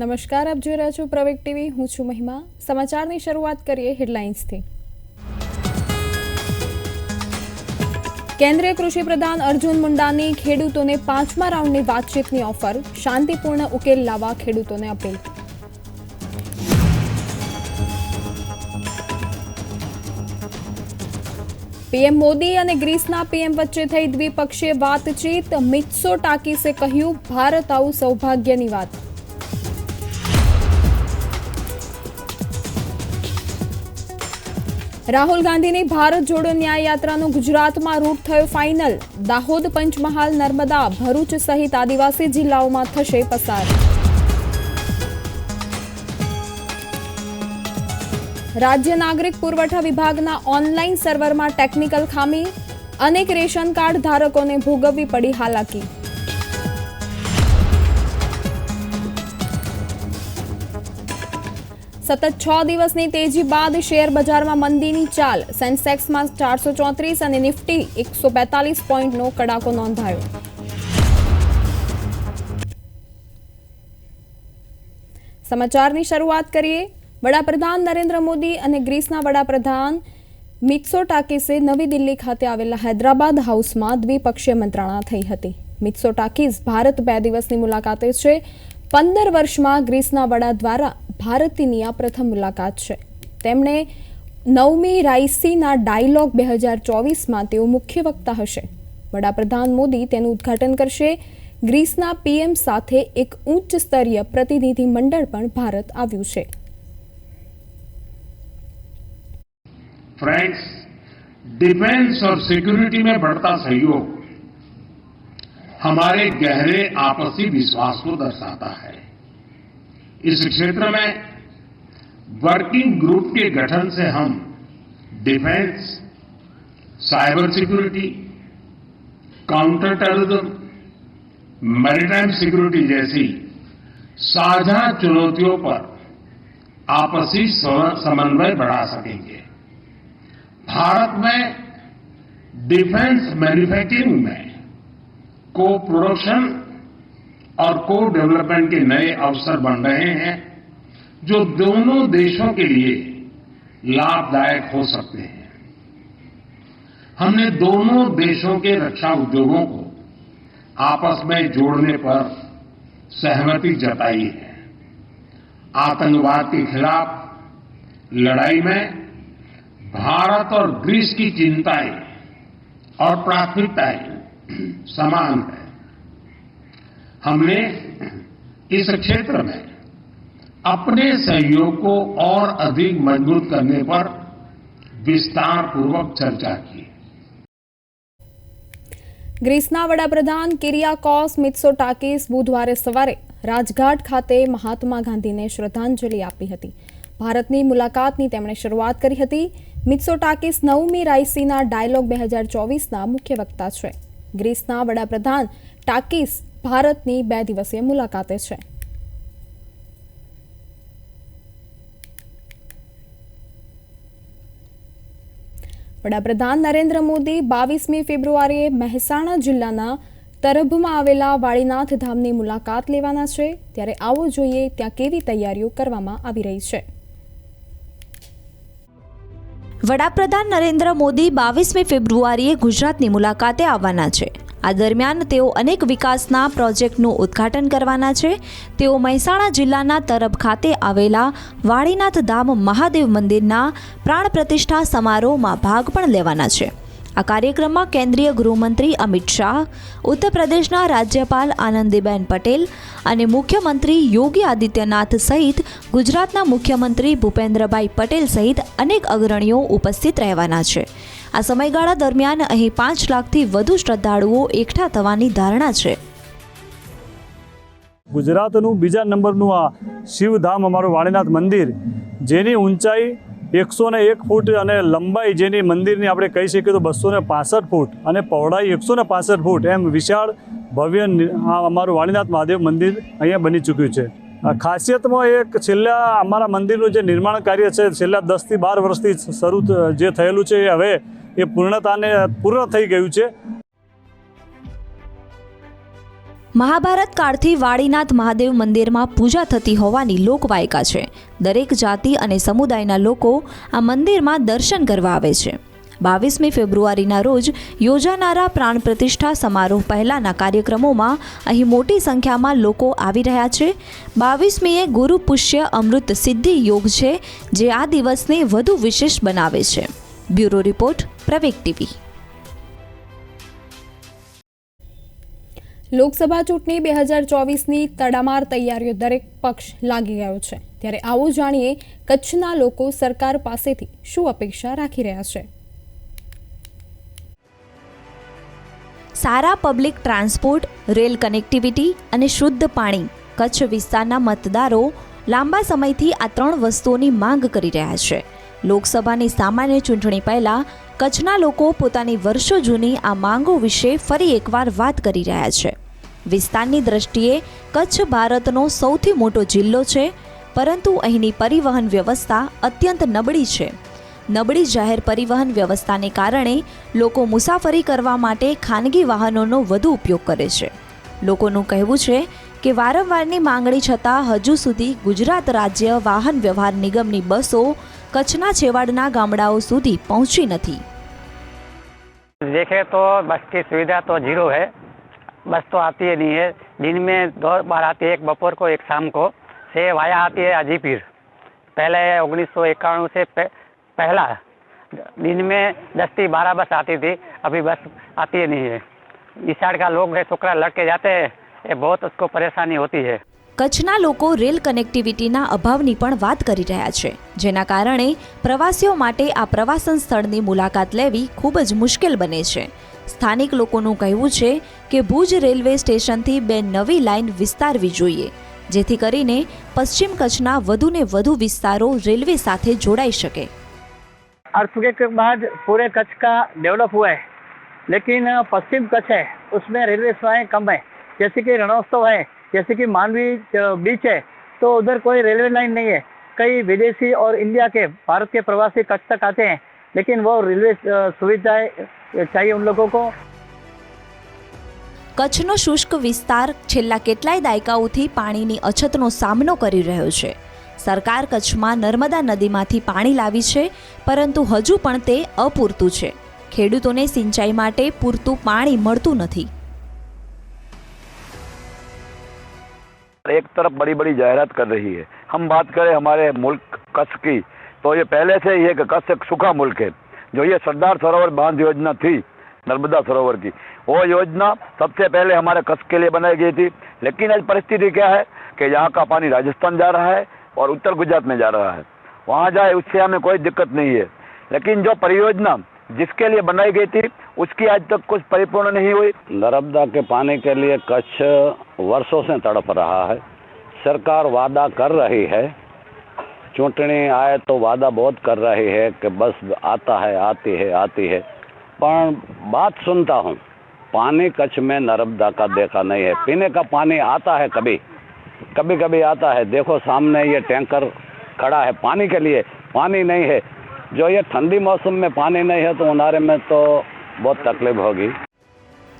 નમસ્કાર, આપ જોઈ રહ્યા છો પ્રવેગ ટીવી. હું છું મહિમા. સમાચારની શરૂઆત કરીએ હેડલાઇન્સથી. કેન્દ્રીય કૃષિ પ્રધાન અર્જુન મુંડાની ખેડૂતોને પાંચમા રાઉન્ડની વાતચીતની ઓફર. શાંતિપૂર્ણ ઉકેલ લાવવા ખેડૂતોને અપીલ. પીએમ મોદી અને ગ્રીસના પીએમ વચ્ચે થઈ દ્વિપક્ષીય વાતચીત. મિત્સો ટાકીસે કહ્યું, ભારત આવું સૌભાગ્યની વાત. રાહુલ ગાંધીની ભારત જોડો ન્યાય યાત્રાનો ગુજરાતમાં રૂટ થયો ફાઇનલ. દાહોદ પંચમહાલ, નર્મદા, ભરૂચ સહિત આદિવાસી જિલ્લાઓમાં થશે પસાર. રાજ્ય નાગરિક પુરવઠા વિભાગના ઓનલાઈન સર્વરમાં ટેકનિકલ ખામી. અનેક રેશન કાર્ડ ધારકોને ભોગવવી પડી હાલાકી. સતત છ દિવસની તેજી બાદ શેર બજારમાં મંદીની ચાલ. સેન્સેક્સમાં ચારસો ચોત્રીસ અને નિફ્ટી એકસો બેતાલીસ પોઈન્ટનો કડાકો નોંધાયો. સમાચારની શરૂઆત કરીએ. વડાપ્રધાન નરેન્દ્ર મોદી અને ગ્રીસના વડાપ્રધાન મિત્સો ટાકીસે નવી દિલ્હી ખાતે આવેલા હૈદરાબાદ હાઉસમાં દ્વિપક્ષીય મંત્રણા થઈ હતી. મિત્સો ટાકીસ ભારત બે દિવસની મુલાકાતે છે. પંદર વર્ષમાં ગ્રીસના વડા દ્વારા ભારતની આ પ્રથમ મુલાકાત છે તેમણે નવમી રાઈસીના ડાયલોગ બે હજાર ચોવીસમાં તેઓ મુખ્ય વક્તા હશે વડાપ્રધાન મોદી તેનું ઉદ્ઘાટન કરશે ગ્રીસના પીએમ સાથે એક ઉચ્ચ સ્તરીય પ્રતિનિધિ મંડળ પણ ભારત આવ્યું છે फ्रेंड्स डिफेंस और सिक्योरिटी में बढ़ता सहयोग हमारे गहरे आपसी विश्वास को दर्शाता है इस क्षेत्र में वर्किंग ग्रुप के गठन से हम defence cyber security counter terrorism maritime security जैसी साझा चुनौतियों पर आपसी समन्वय बढ़ा सकेंगे। भारत में डिफेंस मैन्युफैक्चरिंग में को प्रोडक्शन और को डेवलपमेंट के नए अवसर बन रहे हैं, जो दोनों देशों के लिए लाभदायक हो सकते हैं। हमने दोनों देशों के रक्षा उद्योगों को आपस में जोड़ने पर सहमति जताई है। आतंकवाद के खिलाफ लड़ाई में भारत और ग्रीस की चिंताएँ और प्राथमिकताएँ समान है। हमने इस क्षेत्र में अपने सहयोग को और अधिक मजबूत करने पर विस्तार पूर्वक चर्चा की ગ્રીસના વડાપ્રધાન કિરિયાકોસ મિત્સોટાકીસ બુધવારે સવારે રાજઘાટ ખાતે મહાત્મા ગાંધીને શ્રદ્ધાંજલિ આપી હતી ભારતની મુલાકાતની તેમણે શરૂઆત કરી હતી મિત્સોટાકીસ નવમી રાઈસીના ડાયલોગ બે હજાર ચોવીસના મુખ્ય વક્તા છે ગ્રીસના વડાપ્રધાન ટાકીસ ભારતની બે દિવસીય મુલાકાતે છે. વડાપ્રધાન નરેન્દ્ર મોદી બાવીસમી ફેબ્રુઆરીએ મહેસાણા જિલ્લાના તરભમાં આવેલા વાળીનાથ ધામની મુલાકાત લેવાના છે. ત્યારે આવો જોઈએ ત્યાં કેવી તૈયારીઓ કરવામાં આવી રહી છે. વડાપ્રધાન નરેન્દ્ર મોદી બાવીસમી ફેબ્રુઆરીએ ગુજરાતની મુલાકાતે આવવાના છે. આ દરમિયાન તેઓ અનેક વિકાસના પ્રોજેક્ટનું ઉદ્ઘાટન કરવાના છે. તેઓ મહેસાણા જિલ્લાના તરફ ખાતે આવેલા વાળીનાથ ધામ મહાદેવ મંદિરના પ્રાણ પ્રતિષ્ઠા સમારોહમાં ભાગ પણ લેવાના છે. આ કાર્યક્રમમાં કેન્દ્રીય ગૃહમંત્રી અમિત શાહ ઉત્તર પ્રદેશના રાજ્યપાલ આનંદીબેન પટેલ અને મુખ્યમંત્રી યોગી આદિત્યનાથ સહિત ગુજરાતના મુખ્યમંત્રી ભૂપેન્દ્રભાઈ પટેલ સહિત અનેક અગ્રણીઓ ઉપસ્થિત રહેવાના છે. આ સમયગાળા દરમિયાન અહીં પાંચ લાખથી વધુ શ્રદ્ધાળુઓ એકઠા થવાની ધારણા છે. ગુજરાતનું બીજા નંબરનું આ શિવધામ, અમારું વાણીનાથ મંદિર, જેની ઊંચાઈ એકસો ને એક ફૂટ અને લંબાઈ જેની મંદિરની આપણે કહી શકીએ તો બસો ને પાસઠ ફૂટ અને પહોળાઈ એકસો ને પાસઠ ફૂટ એમ વિશાળ ભવ્ય અમારું વાણીનાથ મહાદેવ મંદિર અહીંયા બની ચૂક્યું છે. ખાસિયતમાં એક છેલ્લા અમારા મંદિરનું જે નિર્માણ કાર્ય છે, છેલ્લા દસથી બાર વર્ષથી શરૂ જે થયેલું છે એ હવે એ પૂર્ણતાને પૂર્ણ થઈ ગયું છે. મહાભારત કાળથી વાડીનાથ મહાદેવ મંદિરમાં પૂજા થતી હોવાની લોકવાયકા છે. દરેક જાતિ અને સમુદાયના લોકો આ મંદિરમાં દર્શન કરવા આવે છે. બાવીસમી ફેબ્રુઆરીના રોજ યોજાનારા પ્રાણ પ્રતિષ્ઠા સમારોહ પહેલાંના કાર્યક્રમોમાં અહીં મોટી સંખ્યામાં લોકો આવી રહ્યા છે. બાવીસમીએ ગુરુ પુષ્ય અમૃત સિદ્ધિ યોગ છે, જે આ દિવસને વધુ વિશેષ બનાવે છે. Bureau report Praveg TV. Lok Sabha ચૂંટણી બે હજાર ચોવીસની તડામાર તૈયારીઓ દરેક પક્ષ લાગી ગયો છે. ત્યારે આવું જાણીએ કચ્છના લોકો સરકાર પાસેથી શું અપેક્ષા રાખી રહ્યા છે. સારા પબ્લિક ટ્રાન્સપોર્ટ રેલ કનેક્ટિવિટી અને શુદ્ધ પાણી કચ્છ વિસ્તારના મતદારો લાંબા સમયથી આ ત્રણ વસ્તુઓની માંગ કરી રહ્યા છે. લોકસભાની સામાન્ય ચૂંટણી પહેલાં કચ્છના લોકો પોતાની વર્ષો જૂની આ માંગો વિશે ફરી એકવાર વાત કરી રહ્યા છે. વિસ્તારની દ્રષ્ટિએ કચ્છ ભારતનો સૌથી મોટો જિલ્લો છે, પરંતુ અહીંની પરિવહન વ્યવસ્થા અત્યંત નબળી છે. નબળી જાહેર પરિવહન વ્યવસ્થાને કારણે લોકો મુસાફરી કરવા માટે ખાનગી વાહનોનો વધુ ઉપયોગ કરે છે. લોકોનું કહેવું છે કે વારંવારની માંગણી છતાં હજુ સુધી ગુજરાત રાજ્ય વાહન વ્યવહાર નિગમની બસો કચ્છના છેવાડના ગામડાઓ સુધી પહોંચી નથી देखे तो बस की सुविधा तो जीरो है बस तो आती ही नहीं है दिन में दो बार आती है एक बपोर को एक शाम को से वाया आती है अजीपीर पहले उन्नीस सौ इक्यानवे से पे, पहला दिन में दस થી बारह बस आती थी अभी बस आती ही नहीं है इस साइड का लोग है छोकरा लड़के जाते हैं ये बहुत उसको परेशानी होती है કચ્છના લોકો રેલ કનેક્ટિવિટીના અભાવની પણ વાત કરી રહ્યા છે જેના કારણે પ્રવાસીઓ માટે આ પ્રવાસન સ્થળની મુલાકાત લેવી ખૂબ જ મુશ્કેલ બને છે સ્થાનિક લોકોનું કહેવું છે કે ભુજ રેલવે સ્ટેશનથી બે નવી લાઇન વિસ્તારવી જોઈએ જેથી કરીને પશ્ચિમ કચ્છના વધુને વધુ વિસ્તારો રેલવે સાથે જોડાઈ શકે अर्थक्वेक के बाद पूरे कच्छ का डेवलप हुआ है लेकिन पश्चिम कच्छ है उसमें रेलवे सेवाएं कम है जैसे कि रणोत्सव है जैसे कि मानवी बीच है तो उधर कोई रेलवे लाइन नहीं है कई विदेशी और इंडिया के भारत के प्रवासी कच्छ तक आते हैं लेकिन वो रेलवे सुविधाएं चाहिए उन लोगों को કચ્છનો શુષ્ક વિસ્તાર છેલ્લા કેટલાય દાયકાઓથી પાણીની અછતનો સામનો કરી રહ્યો છે સરકાર કચ્છમાં નર્મદા નદીમાંથી પાણી લાવી છે પરંતુ હજુ પણ તે અપૂરતું છે ખેડૂતોને સિંચાઈ માટે પૂરતું પાણી મળતું નથી एक तरफ़ बड़ी बड़ी जाहरात कर रही है। हम बात करें हमारे मुल्क कच्छ की तो ये पहले से ही है कि कच्छ एक सूखा मुल्क है। जो ये सरदार सरोवर बाँध योजना थी, नर्मदा सरोवर की, वो योजना सबसे पहले हमारे कच्छ के लिए बनाई गई थी। लेकिन आज परिस्थिति क्या है कि यहाँ का पानी राजस्थान जा रहा है और उत्तर गुजरात में जा रहा है। वहाँ जाए उससे हमें कोई दिक्कत नहीं है। लेकिन जो परियोजना जिसके लिए बनाई गई थी उसकी आज तक कुछ परिपूर्ण नहीं हुई। नर्मदा के पानी के लिए कच्छ वर्षों से तड़प रहा है। सरकार वादा कर रही है। चूंटनी आए तो वादा बहुत कर रही है कि बस आता है, आती है आती है। पर बात सुनता हूँ, पानी कच्छ में नर्मदा का देखा नहीं है। पीने का पानी आता है कभी? कभी कभी आता है। देखो सामने ये टैंकर खड़ा है पानी के लिए। पानी नहीं है। जो ये ठंडी मौसम में पानी नहीं है तो उनारे में तो बहुत तकलीफ होगी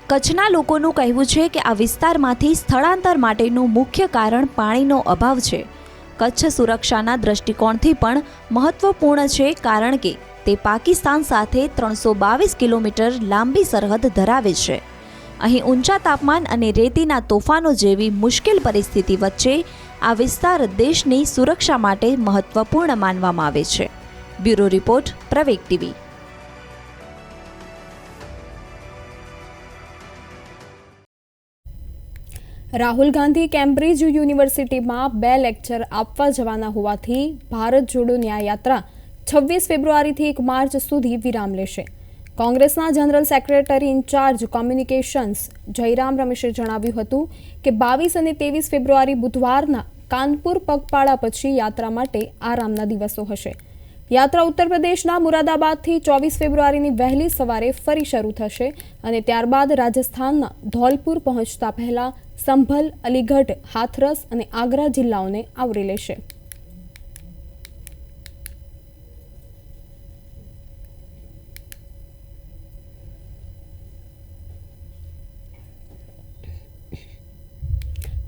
કચ્છના લોકોનું કહેવું છે કે આ વિસ્તારમાંથી સ્થળાંતર માટેનું મુખ્ય કારણ પાણીનો અભાવ છે કચ્છ સુરક્ષાના દૃષ્ટિકોણથી પણ મહત્વપૂર્ણ છે કારણ કે તે પાકિસ્તાન સાથે ત્રણસો બાવીસ કિલોમીટર લાંબી સરહદ ધરાવે છે અહીં ઊંચા તાપમાન અને રેતીના તોફાનો જેવી મુશ્કેલ પરિસ્થિતિ વચ્ચે આ વિસ્તાર દેશની સુરક્ષા માટે મહત્વપૂર્ણ માનવામાં આવે છે bureau report Praveg TV Rahul Gandhi Cambridge યુનિવર્સિટીમાં બે લેક્ચર આપવા જવાના હોવાથી ભારત જોડો ન્યાયયાત્રા છવ્વીસ ફેબ્રુઆરીથી એક માર્ચ સુધી વિરામ લેશે. કોંગ્રેસના general secretary incharge communications Jairam રમેશે જણાવ્યું હતું કે બાવીસ અને ત્રેવીસ ફેબ્રુઆરી બુધવારના કાનપુર પગપાળા પછી યાત્રા માટે આરામના દિવસો હશે. યાત્રા ઉત્તર પ્રદેશના મુરાદાબાદથી ચોવીસ ફેબ્રુઆરીની વહેલી સવારે ફરી શરૂ થશે અને ત્યારબાદ રાજસ્થાનના ધૌલપુર પહોંચતા પહેલા સંભલ, અલીગઢ, હાથરસ અને આગ્રા જિલ્લાઓને આવરી લેશે.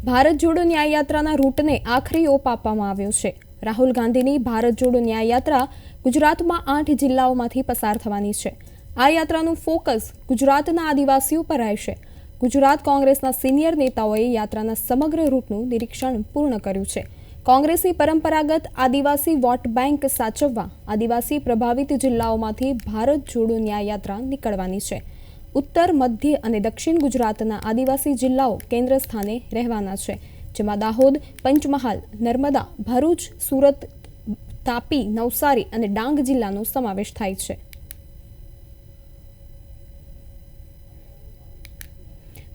ભારત જોડો ન્યાય યાત્રાના રૂટને આખરી ઓપ આપવામાં આવ્યો છે. રાહુલ ગાંધીની ભારત જોડો ન્યાય યાત્રા ગુજરાતમાં આઠ જિલ્લાઓમાંથી પસાર થવાની છે. આ યાત્રાનું ફોકસ ગુજરાતના આદિવાસીઓ પર રહેશે. ગુજરાત કોંગ્રેસના સિનિયર નેતાઓએ યાત્રાના સમગ્ર રૂટનું નિરીક્ષણ પૂર્ણ કર્યું છે. કોંગ્રેસની પરંપરાગત આદિવાસી વોટ બેંક સાચવવા, આદિવાસી પ્રભાવિત જિલ્લાઓમાંથી ભારત જોડો ન્યાય યાત્રા નીકળવાની છે. ઉત્તર, મધ્ય અને દક્ષિણ ગુજરાતના આદિવાસી જિલ્લાઓ કેન્દ્ર સ્થાને રહેવાના છે. જેમાં દાહોદ, પંચમહાલ, નર્મદા, ભરૂચ, સુરત, તાપી, નવસારી અને ડાંગ જિલ્લાનો સમાવેશ થાય છે.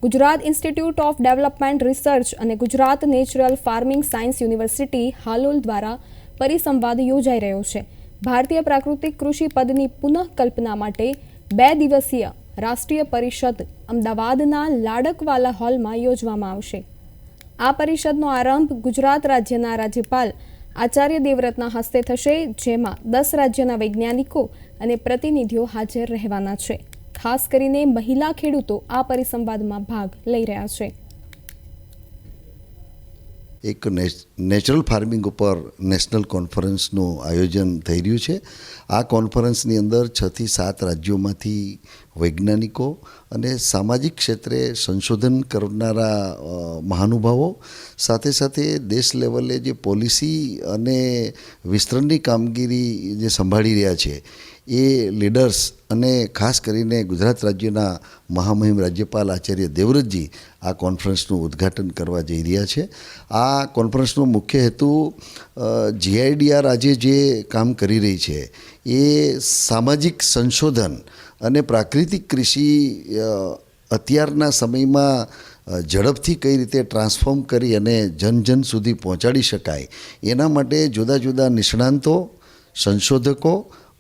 Gujarat institute of development research અને Gujarat natural farming science university Halol દ્વારા પરિસંવાદ યોજાઈ રહ્યો છે. ભારતીય પ્રાકૃતિક કૃષિ પદની પુનઃકલ્પના માટે બે દિવસીય રાષ્ટ્રીય પરિષદ અમદાવાદના લાડકવાલા હોલમાં યોજવામાં આવશે. આ પરિષદનો આરંભ ગુજરાત રાજ્યના રાજ્યપાલ આચાર્ય દેવવ્રતના હસ્તે થશે, જેમાં દસ રાજ્યના વૈજ્ઞાનિકો અને પ્રતિનિધિઓ હાજર રહેવાના છે. ખાસ કરીને મહિલા ખેડૂતો આ પરિસંવાદમાં ભાગ લઈ રહ્યા છે. એક નેચ- નેચરલ ફાર્મિંગ ઉપર નેશનલ કોન્ફરન્સનું આયોજન થઈ રહ્યું છે. આ કોન્ફરન્સની અંદર છથી સાત રાજ્યોમાંથી વૈજ્ઞાનિકો અને સામાજિક ક્ષેત્રે સંશોધન કરનારા મહાનુભાવો સાથે સાથે દેશ લેવલે જે પોલિસી અને વિસ્તરણની કામગીરી જે સંભાળી રહ્યા છે, એ લીડર્સ અને ખાસ કરીને ગુજરાત રાજ્યના મહામહિમ રાજ્યપાલ આચાર્ય દેવવ્રતજી આ કોન્ફરન્સનું ઉદ્ઘાટન કરવા જઈ રહ્યા છે. આ કોન્ફરન્સનો મુખ્ય હેતુ જીઆઈડીઆર આજે જે કામ કરી રહી છે, એ સામાજિક સંશોધન અને પ્રાકૃતિક કૃષિ અત્યારના સમયમાં ઝડપથી કઈ રીતે ટ્રાન્સફોર્મ કરી અને જન જન સુધી પહોંચાડી શકાય, એના માટે જુદા જુદા નિષ્ણાંતો, સંશોધકો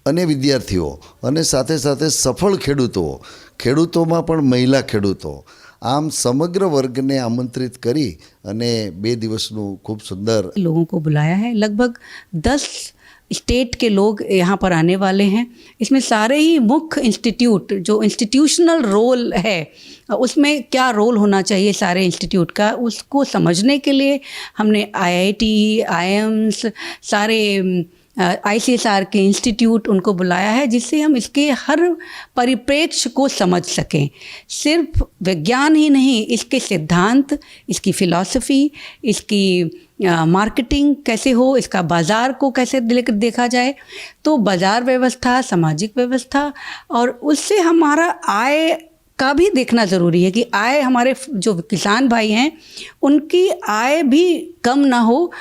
અને વિદ્યાર્થીઓ અને સાથે સાથે સફળ ખેડૂતો, ખેડૂતોમાં પણ મહિલા ખેડૂતો આમ સમગ્ર વર્ગને આમંત્રિત કરી અને બે દિવસનું ખૂબ સુંદર लोगों को बुलाया है लगभग दस स्टेट के लोग यहाँ पर आने वाले हैं इसमें सारे ही मुख्य इंस्टीट्यूट जो इंस्टीट्यूशनल रोल है उसमें क्या रोल होना चाहिए सारे इंस्टीट्यूट का उसको समझने के लिए हमने आईआईटी आईएम्स सारे आईसीएसआर के इंस्टीट्यूट उनको बुलाया है जिससे हम इसके हर परिप्रेक्ष्य को समझ सकें। सिर्फ़ विज्ञान ही नहीं, इसके सिद्धांत, इसकी फिलॉसफी, इसकी मार्केटिंग कैसे हो, इसका बाज़ार को कैसे देखा जाए तो बाज़ार व्यवस्था, सामाजिक व्यवस्था और उससे हमारा आय का भी देखना ज़रूरी है कि आय हमारे जो किसान भाई हैं, उनकी आय भी कम ना हो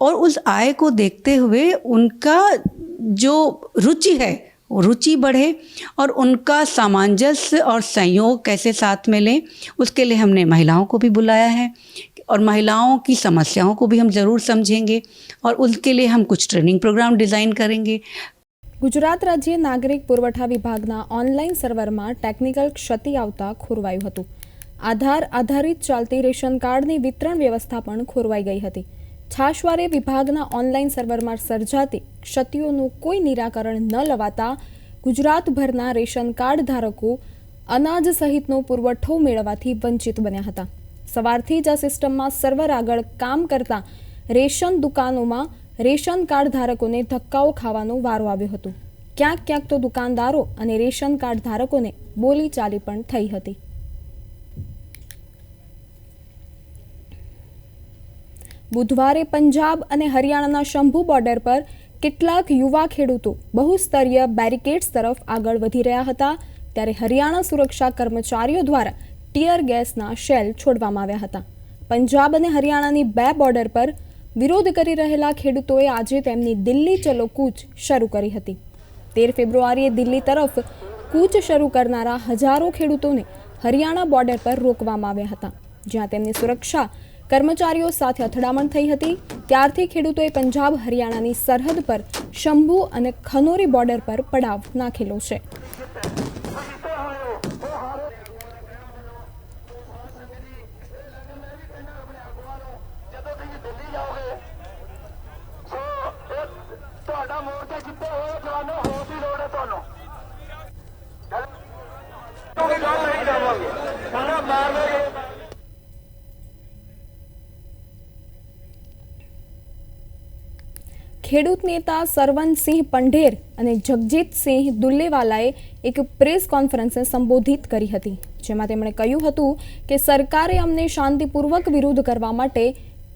और उस आय को देखते हुए उनका जो रुचि है, रुचि बढ़े और उनका सामंजस्य और संयोग कैसे साथ में लें, उसके लिए हमने महिलाओं को भी बुलाया है और महिलाओं की समस्याओं को भी हम ज़रूर समझेंगे और उसके लिए हम कुछ ट्रेनिंग प्रोग्राम डिज़ाइन करेंगे। ગુજરાત રાજ્ય નાગરિક પુરવઠા વિભાગના ઓનલાઈન સર્વરમાં ટેકનિકલ ક્ષતિ આવતા ખોરવાયું હતું. આધાર આધારિત ચાલતી રેશન કાર્ડની વિતરણ વ્યવસ્થા પણ ખોરવાઈ ગઈ હતી. છાશવારે વિભાગના ઓનલાઈન સર્વરમાં સર્જાતી ક્ષતિઓનું કોઈ નિરાકરણ ન લવાતા ગુજરાતભરના રેશન કાર્ડ ધારકો અનાજ સહિતનો પુરવઠો મેળવવાથી વંચિત બન્યા હતા. સવારથી જ આ સિસ્ટમમાં સર્વર આગળ કામ કરતા રેશન દુકાનોમાં રેશન કાર્ડ ધારકોને ધક્કાઓ ખાવાનો વારો આવ્યો હતો. ક્યાંક ક્યાંક તો દુકાનદારો અને રેશન કાર્ડ ધારકોને બોલીચાલી પણ થઈ હતી. બુધવારે પંજાબ અને હરિયાણાના શંભુ બોર્ડર પર કેટલાક યુવા ખેડૂતો બહુસ્તરીય બેરિકેડ્સ તરફ આગળ વધી રહ્યા હતા, ત્યારે હરિયાણા સુરક્ષા કર્મચારીઓ દ્વારા ટીયર ગેસના શેલ છોડવામાં આવ્યા હતા. પંજાબ અને હરિયાણાની બે બોર્ડર પર વિરોધ કરી રહેલા ખેડૂતોએ આજે તેમની દિલ્હી ચલો કૂચ શરૂ કરી હતી. તેર ફેબ્રુઆરીએ દિલ્હી તરફ કૂચ શરૂ કરનારા હજારો ખેડૂતોને હરિયાણા બોર્ડર પર રોકવામાં આવ્યા હતા, જ્યાં તેમની સુરક્ષા કર્મચારીઓ સાથે અથડામણ થઈ હતી. ત્યારથી ખેડૂતોએ પંજાબ, હરિયાણાની સરહદ પર શંભુ અને ખનોરી બોર્ડર પર પડાવ નાખેલો છે. ખેડૂત નેતા સરવનસિંહ પંઢેર અને જગજીતસિંહ દુલ્લેવાલાએ એક પ્રેસ કોન્ફરન્સને સંબોધિત કરી હતી જેમાં તેમણે કહ્યું હતું કે સરકારે અમને શાંતિપૂર્વક વિરોધ કરવા માટે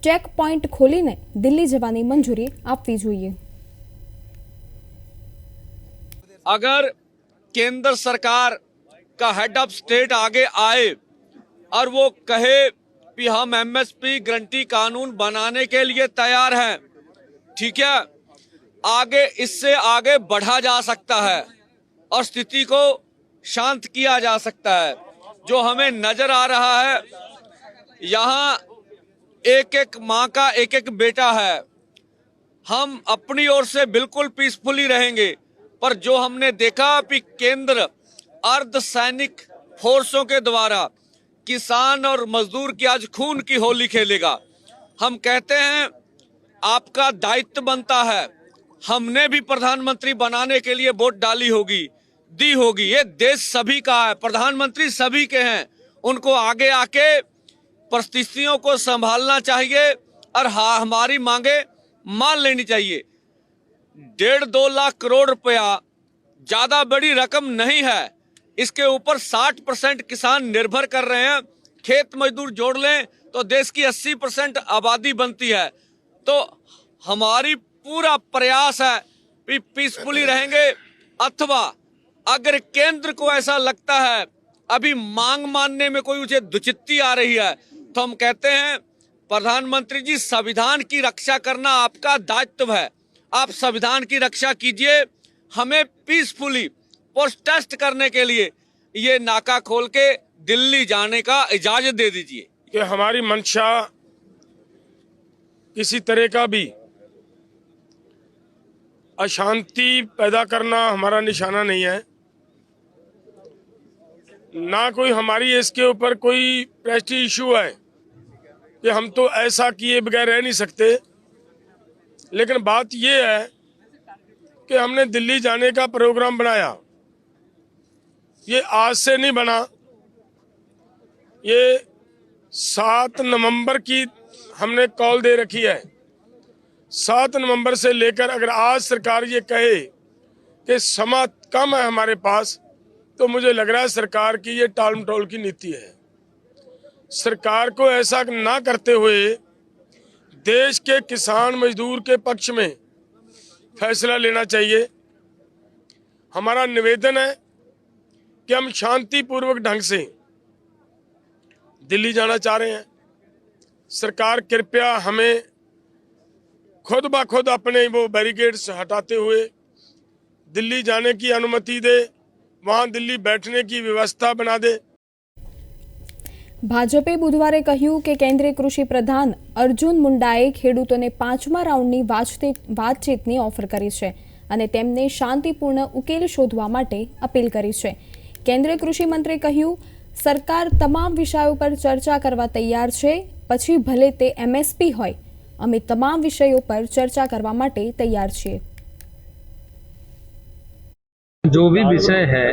ચેક પોઈન્ટ ખોલીને દિલ્હી જવાની મંજૂરી આપવી જોઈએ अगर केंद्र सरकार का हेड ऑफ स्टेट आगे आए और वो कहे कि हम एमएसपी गारंटी कानून बनाने के लिए तैयार हैं ठीक है? आगे, इससे आगे बढ़ा जा सकता है और स्थिति को शांत किया जा सकता है। जो हमें नज़र आ रहा है, यहाँ एक एक माँ का एक एक बेटा है। हम अपनी ओर से बिल्कुल पीसफुली रहेंगे, पर जो हमने देखा कि केंद्र अर्ध सैनिक फोर्सों के द्वारा किसान और मजदूर की आज खून की होली खेलेगा। हम कहते हैं आपका दायित्व बनता है। हमने भी प्रधानमंत्री बनाने के लिए वोट डाली होगी, दी होगी। ये देश सभी का है, प्रधानमंत्री सभी के हैं। उनको आगे आके परिस्थितियों को संभालना चाहिए और हाँ हमारी मांगे मान लेनी चाहिए। डेढ़ दो लाख करोड़ रुपया ज़्यादा बड़ी रकम नहीं है। इसके ऊपर 60 परसेंट किसान निर्भर कर रहे हैं। खेत मजदूर जोड़ लें तो देश की 80 परसेंट आबादी बनती है। तो हमारी पूरा प्रयास है कि पीसफुली रहेंगे। अथवा अगर केंद्र को ऐसा लगता है, अभी मांग मानने में कोई उसे दुचित्ती आ रही है तो हम कहते हैं, प्रधानमंत्री जी, संविधान की रक्षा करना आपका दायित्व है। आप संविधान की रक्षा कीजिए, हमें पीसफुली प्रोटेस्ट करने के लिए ये नाका खोल के दिल्ली जाने का इजाज़त दे दीजिए। हमारी मंशा किसी तरह का भी अशांति पैदा करना हमारा निशाना नहीं है। ना कोई हमारी इसके ऊपर कोई प्रेस्टी इशू है कि हम तो ऐसा किए बगैर रह नहीं सकते। लेकिन बात यह है कि हमने दिल्ली जाने का प्रोग्राम बनाया। ये आज से नहीं बना। ये सात नवंबर की हमने कॉल दे रखी है। सात नवंबर से लेकर अगर आज सरकार ये कहे कि समा कम है हमारे पास तो मुझे लग रहा है सरकार की ये टाल मटोल की नीति है। सरकार को ऐसा ना करते हुए देश के किसान मजदूर के पक्ष में फैसला लेना चाहिए। हमारा निवेदन है कि हम शांतिपूर्वक ढंग से दिल्ली जाना चाह रहे हैं। सरकार कृपया हमें खुद ब खुद अपने वो बैरिकेड्स हटाते हुए दिल्ली जाने की अनुमति दे वहाँ दिल्ली बैठने की व्यवस्था बना दे ભાજપે બુધવારે કહ્યું કે કેન્દ્રીય કૃષિ પ્રધાન અર્જુન મુંડાએ ખેડૂતોને પાંચમા રાઉન્ડની વાતચીત વાતચીતની ઓફર કરી છે અને તેમને શાંતિપૂર્ણ ઉકેલ શોધવા માટે અપીલ કરી છે કેન્દ્રીય કૃષિ મંત્રીએ કહ્યું સરકાર તમામ વિષયો પર ચર્ચા કરવા તૈયાર છે પછી ભલે તે એમએસપી હોય અમે તમામ વિષયો પર ચર્ચા કરવા માટે તૈયાર છીએ जो भी विषय है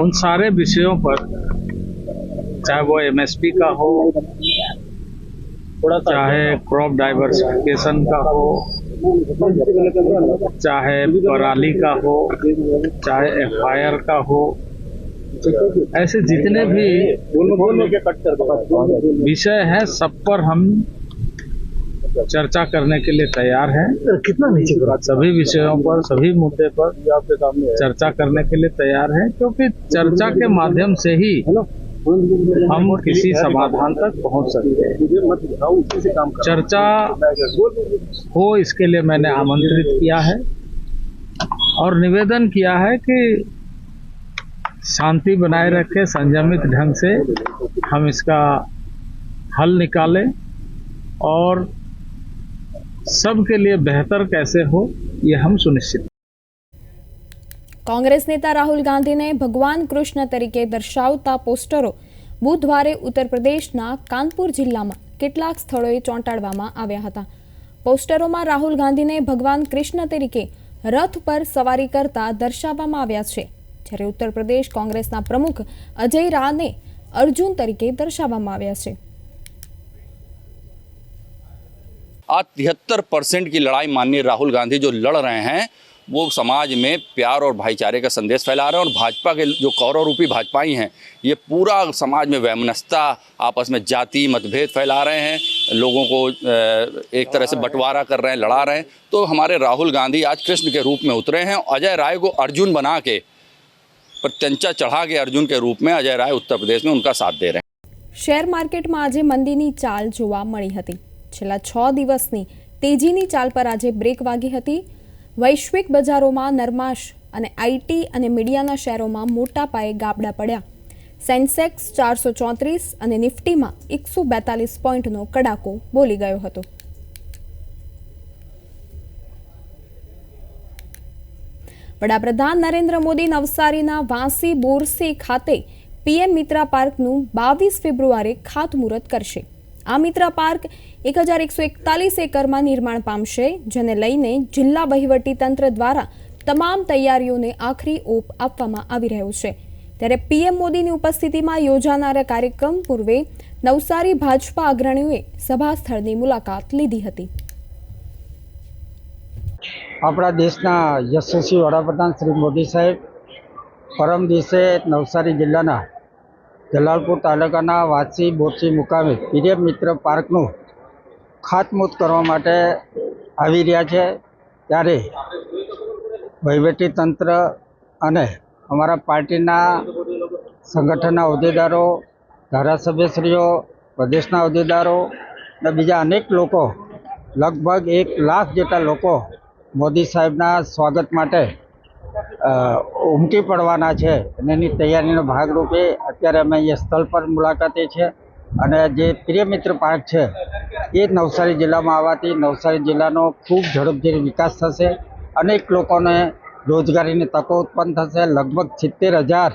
उन सारे विषयों पर चाहे वो एमएसपी का हो चाहे क्रॉप डाइवर्सिफिकेशन का हो चाहे पराली का हो चाहे एफआईआर का हो ऐसे जितने भी विषय है सब पर हम चर्चा करने के लिए तैयार हैं। कितना नीचे सभी विषयों पर सभी मुद्दे पर चर्चा करने के लिए तैयार हैं क्योंकि चर्चा के माध्यम से ही हम किसी समाधान तक पहुँच सकते हैं। चर्चा हो इसके लिए मैंने आमंत्रित किया है और निवेदन किया है कि शांति बनाए रखें संयमित ढंग से हम इसका हल निकालें और सबके लिए बेहतर कैसे हो ये हम सुनिश्चित કોંગ્રેસ નેતા રાહુલ ગાંધીને ભગવાન કૃષ્ણ તરીકે દર્શાવતા પોસ્ટરો બુધવારે ઉત્તર પ્રદેશના કાનપુર જિલ્લામાં કેટલાક સ્થળોએ ચોંટાડવામાં આવ્યા હતા પોસ્ટરોમાં રાહુલ ગાંધીને ભગવાન કૃષ્ણ તરીકે રથ પર સવારી કરતા દર્શાવવામાં આવ્યા છે જ્યારે ઉત્તર પ્રદેશ કોંગ્રેસના પ્રમુખ અજય રાને અર્જુન તરીકે દર્શાવવામાં આવ્યા છે आज तिहत्तर परसेंट की लड़ाई माननीय राहुल गांधी जो लड़ रहे हैं वो समाज में प्यार और भाईचारे का संदेश फैला रहे हैं और भाजपा के जो कौरव रूपी भाजपाई हैं ये पूरा समाज में वैमनस्यता आपस में जाति मतभेद फैला रहे हैं लोगों को अ, एक तरह से बंटवारा कर रहे हैं लड़ा रहे हैं तो हमारे राहुल गांधी आज कृष्ण के रूप में उतरे हैं अजय राय को अर्जुन बना के प्रत्यंचा चढ़ा के अर्जुन के रूप में अजय राय उत्तर प्रदेश में उनका साथ दे रहे हैं શેર માર્કેટમાં આજે મંદીની ચાલ જોવા મળી હતી છેલ્લા છ દિવસની તેજીની ચાલ પર આજે બ્રેક વાગી હતી વૈશ્વિક બજારોમાં નરમાશ અને આઈટી અને મીડિયાના શેરોમાં મોટા પાયે ગાબડા પડ્યા. સેન્સેક્સ ચારસો ચોત્રીસ અને નિફ્ટીમાં એકસો બેતાલીસ પોઈન્ટનો કડાકો બોલી ગયો હતો. વડાપ્રધાન નરેન્દ્ર મોદી નવસારીના વાંસી બોરસી ખાતે પીએમ મિત્રા પાર્કનું બાવીસ ફેબ્રુઆરી ખાતમુહૂર્ત કરશે. આ મિત્રા પાર્ક એક હજાર એકસો એકતાલીસ એકરમાં નિર્માણ પામશે, જેને લઈને જિલ્લા વહીવટીતંત્ર દ્વારા તમામ તૈયારીઓને આખરી ઓપ આપવામાં આવી રહ્યો છે. ત્યારે પીએમ મોદીની ઉપસ્થિતિમાં યોજાનારા કાર્યક્રમ પૂર્વે નવસારી ભાજપા અગ્રણીઓએ સભા સ્થળની મુલાકાત લીધી હતી. આપણા દેશના યશસ્વી વડાપ્રધાન શ્રી મોદી સાહેબ પરમ દિવસે નવસારી જિલ્લાના જલાલપુર તાલુકાના વાંચી બોરસી મુકામે પીએમ મિત્ર પાર્કનું ખાતમુહૂર્ત કરવા માટે આવી રહ્યા છે. ત્યારે વહીવટી તંત્ર અને અમારા પાર્ટીના સંગઠનના હોદ્દેદારો, ધારાસભ્યશ્રીઓ, પ્રદેશના હોદ્દેદારો અને બીજા અનેક લોકો, લગભગ એક લાખ જેટલા લોકો મોદી સાહેબના સ્વાગત માટે ઉમટી પડવાના છે. અને એની તૈયારીનો ભાગરૂપે અત્યારે અમે અહીંયા સ્થળ પર મુલાકાતે છે. અને જે પ્રિય મિત્ર પાર્ક છે, એ નવસારી જિલ્લામાં આવવાથી નવસારી જિલ્લાનો ખૂબ ઝડપથી વિકાસ થશે. અનેક લોકોને રોજગારીની તકો ઉત્પન્ન થશે. લગભગ સિત્તેર હજાર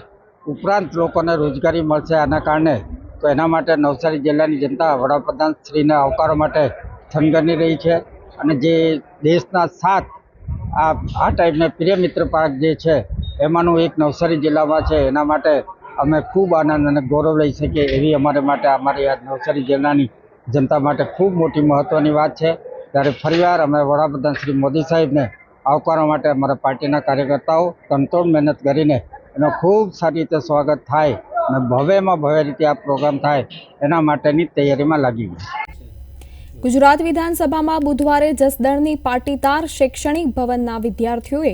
ઉપરાંત લોકોને રોજગારી મળશે આના કારણે. તો એના માટે નવસારી જિલ્લાની જનતા વડાપ્રધાન શ્રીને આવકારવા માટે થનગની રહી છે. અને જે દેશના સાત આ આ ટાઈપના પ્રિય મિત્ર પાર્ક જે છે, એમાંનું એક નવસારી જિલ્લામાં છે. એના માટે અમે ખૂબ આનંદ અને ગૌરવ લઈ શકીએ એવી અમારે માટે અમારી આ નવસારી જિલ્લાની જનતા માટે ખૂબ મોટી મહત્ત્વની વાત છે. ત્યારે ફરીવાર અમે વડાપ્રધાન શ્રી મોદી સાહેબને આવકારવા માટે અમારા પાર્ટીના કાર્યકર્તાઓ તનતોડ મહેનત કરીને એનો ખૂબ સારી રીતે સ્વાગત થાય અને ભવ્યમાં ભવ્ય રીતે આ પ્રોગ્રામ થાય એના માટેની તૈયારીમાં લાગી ગયા. ગુજરાત વિધાનસભામાં બુધવારે જસદણની પાટીદાર શૈક્ષણિક ભવનના વિદ્યાર્થીઓએ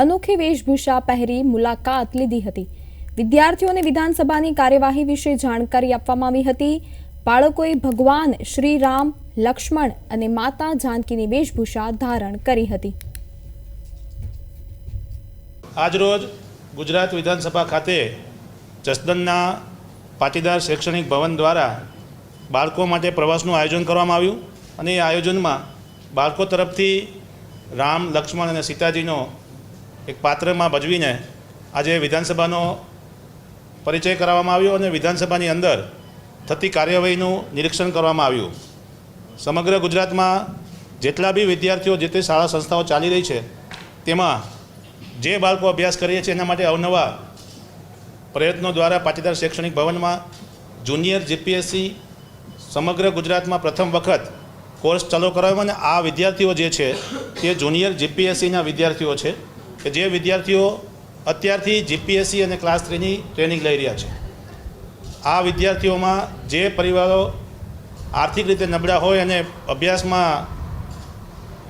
અનોખી વેશભૂષા પહેરી મુલાકાત લીધી હતી. વિદ્યાર્થીઓને વિધાનસભાની કાર્યવાહી વિશે જાણકારી આપવામાં આવી હતી. બાળકોએ ભગવાન શ્રી રામ લક્ષ્મણ અને માતા જાનકીની વેશભૂષા ધારણ કરી હતી. આજરોજ ગુજરાત વિધાનસભા ખાતે જસદનના પાટીદાર શૈક્ષણિક ભવન દ્વારા બાળકો માટે પ્રવાસનું આયોજન કરવામાં આવ્યું. અને એ આયોજનમાં બાળકો તરફથી રામ, લક્ષ્મણ અને સીતાજીનો એક પાત્રમાં ભજવીને આજે વિધાનસભાનો પરિચય કરાવવામાં આવ્યો અને વિધાનસભાની અંદર થતી કાર્યવાહીનું નિરીક્ષણ કરવામાં આવ્યું. સમગ્ર ગુજરાતમાં જેટલા બી વિદ્યાર્થીઓ જે તે શાળા સંસ્થાઓ ચાલી રહી છે, તેમાં જે બાળકો અભ્યાસ કરીએ છીએ એના માટે અવનવા પ્રયત્નો દ્વારા પાટીદાર શૈક્ષણિક ભવનમાં જુનિયર જીપીએસસી સમગ્ર ગુજરાતમાં પ્રથમ વખત કોર્સ ચાલુ કરાવ્યો અને આ વિદ્યાર્થીઓ જે છે તે જુનિયર જીપીએસસીના વિદ્યાર્થીઓ છે, કે જે વિદ્યાર્થીઓ અત્યારથી જીપીએસસી અને ક્લાસ થ્રીની ટ્રેનિંગ લઈ રહ્યા છે. આ વિદ્યાર્થીઓમાં જે પરિવારો આર્થિક રીતે નબળા હોય અને અભ્યાસમાં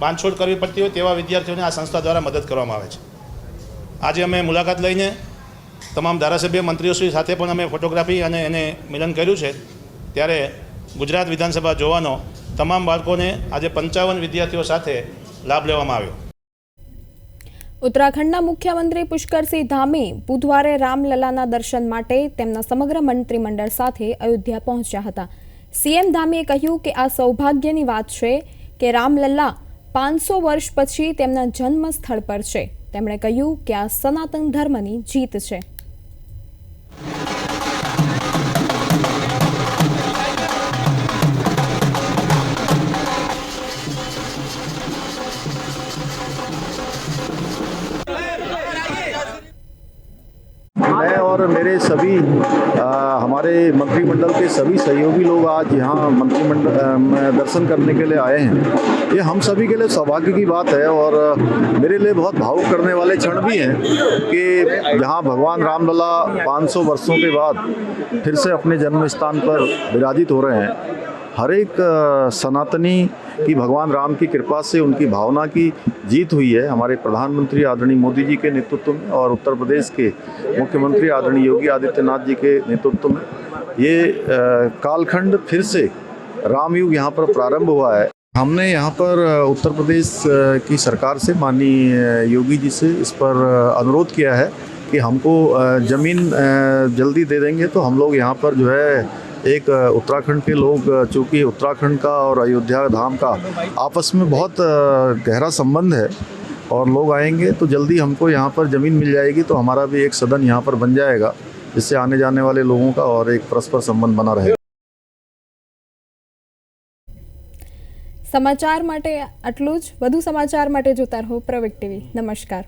બાંધછોડ કરવી પડતી હોય તેવા વિદ્યાર્થીઓને આ સંસ્થા દ્વારા મદદ કરવામાં આવે છે. આજે અમે મુલાકાત લઈને તમામ ધારાસભ્ય મંત્રીઓશ્રી સાથે પણ અમે ફોટોગ્રાફી અને એને મિલન કર્યું છે. ત્યારે ગુજરાત વિધાનસભા જોવાનો તમામ બાળકોને આજે પંચાવન વિદ્યાર્થીઓ સાથે લાભ લેવામાં આવ્યો. ઉત્તરાખંડના મુખ્યમંત્રી પુષ્કરસિંહ ધામે બુધવારે રામલલાના દર્શન માટે તેમના સમગ્ર મંત્રીમંડળ સાથે અયોધ્યા પહોંચ્યા હતા. સીએમ ધામીએ કહ્યું કે આ સૌભાગ્યની વાત છે કે રામલલ્લા પાંચસો વર્ષ પછી તેમના જન્મ સ્થળ પર છે. તેમણે કહ્યું કે આ સનાતન ધર્મની જીત છે. मेरे सभी आ, हमारे मंत्रिमंडल के सभी सहयोगी लोग आज यहाँ मंत्रिमंडल दर्शन करने के लिए आए हैं। ये हम सभी के लिए सौभाग्य की बात है और मेरे लिए बहुत भावुक करने वाले क्षण भी हैं कि यहाँ भगवान रामलला 500 वर्षों के बाद फिर से अपने जन्म स्थान पर विराजित हो रहे हैं। हर एक सनातनी की भगवान राम की कृपा से उनकी भावना की जीत हुई है। हमारे प्रधानमंत्री आदरणीय मोदी जी के नेतृत्व में और उत्तर प्रदेश के मुख्यमंत्री आदरणीय योगी आदित्यनाथ जी के नेतृत्व में ये कालखंड फिर से रामयुग यहाँ पर प्रारंभ हुआ है। हमने यहाँ पर उत्तर प्रदेश की सरकार से, माननीय योगी जी से इस पर अनुरोध किया है कि हमको ज़मीन जल्दी दे देंगे तो हम लोग यहाँ पर जो है एक अ, उत्तराखंड के लोग अ, चूँकि उत्तराखंड का और अयोध्या धाम का आपस में बहुत अ, गहरा संबंध है और लोग आएंगे तो जल्दी हमको यहाँ पर ज़मीन मिल जाएगी तो हमारा भी एक सदन यहाँ पर बन जाएगा जिससे आने जाने वाले लोगों का और एक परस्पर संबंध बना रहेगा સમાચાર માટે આટલું જ વધુ સમાચાર માટે જોતા રહો પ્રવેગ ટીવી નમસ્કાર